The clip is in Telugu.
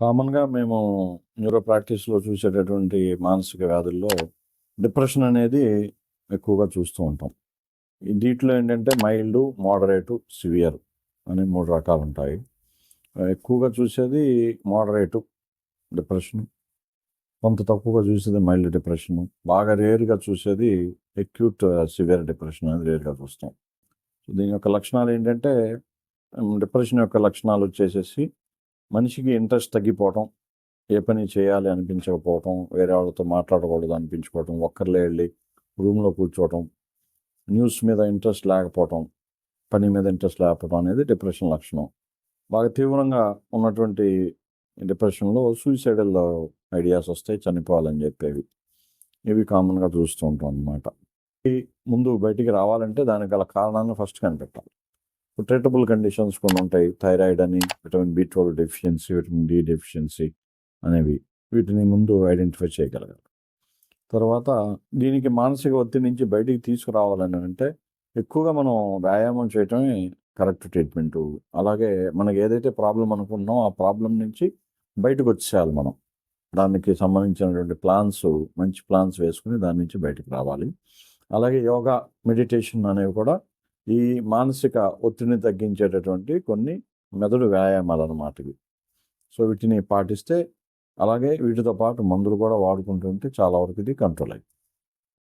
కామన్‌గా మేము న్యూరో ప్రాక్టీస్‌లో చూసేటటువంటి మానసిక వ్యాధుల్లో డిప్రెషన్ అనేది ఎక్కువగా చూస్తూ ఉంటాం. దీంట్లో ఏంటంటే మైల్డ్, మోడరేటు, సివియర్ అని మూడు రకాలు ఉంటాయి ఎక్కువగా చూసేది మోడరేటు డిప్రెషన్. కొంత తక్కువగా చూసేది మైల్డ్ డిప్రెషను. బాగా రేర్‌గా చూసేది ఎక్యూట్ సివియర్ డిప్రెషన్ అనేది రేర్‌గా చూస్తాం. దీని యొక్క లక్షణాలు ఏంటంటే డిప్రెషన్ యొక్క లక్షణాలు వచ్చేసేసి మనిషికి ఇంట్రెస్ట్ తగ్గిపోవటం, ఏ పని చేయాలి అనిపించకపోవటం, వేరే వాళ్ళతో మాట్లాడకూడదు అనిపించుకోవటం, ఒక్కరిలే వెళ్ళి రూమ్‌లో కూర్చోవటం, న్యూస్ మీద ఇంట్రెస్ట్ లేకపోవటం, పని మీద ఇంట్రెస్ట్ లేకపోవడం అనేది డిప్రెషన్ లక్షణం. బాగా తీవ్రంగా ఉన్నటువంటి డిప్రెషన్‌లో సూసైడల్ ఐడియాస్ వస్తాయి చనిపోవాలని చెప్పేవి. ఇవి కామన్‌గా చూస్తూ ఉంటాం అన్నమాట. ఈ ముందు బయటికి రావాలంటే దానికి గల కారణాన్ని ఫస్ట్ కనిపెట్టాలి. ట్రీటబుల్ కండిషన్స్ కొన్ని ఉంటాయి. థైరాయిడ్ అని, విటమిన్ బి12 డెఫిషియన్సీ, విటమిన్ డి డెఫిషియన్సీ అనేవి. వీటిని ముందు ఐడెంటిఫై చేయగలగాలి. తర్వాత దీనికి మానసిక ఒత్తిడి నుంచి బయటికి తీసుకురావాలని అంటే ఎక్కువగా మనం వ్యాయామం చేయటమే కరెక్ట్ ట్రీట్మెంటు. అలాగే మనకి ఏదైతే ప్రాబ్లం అనుకున్నామో ఆ ప్రాబ్లం నుంచి బయటకు వచ్చేయాలి మనం. దానికి సంబంధించినటువంటి ప్లాన్స్ మంచి ప్లాన్స్ వేసుకుని దాని నుంచి బయటకు రావాలి. అలాగే యోగా, మెడిటేషన్ అనేవి కూడా ఈ మానసిక ఒత్తిడిని తగ్గించేటటువంటి కొన్ని మెదడు వ్యాయామాలన్నమాట ఇవి. సో, వీటిని పాటిస్తే అలాగే వీటితో పాటు మందులు కూడా వాడుకుంటుంటే చాలా వరకు ఇది కంట్రోల్ అయిపోతుంది.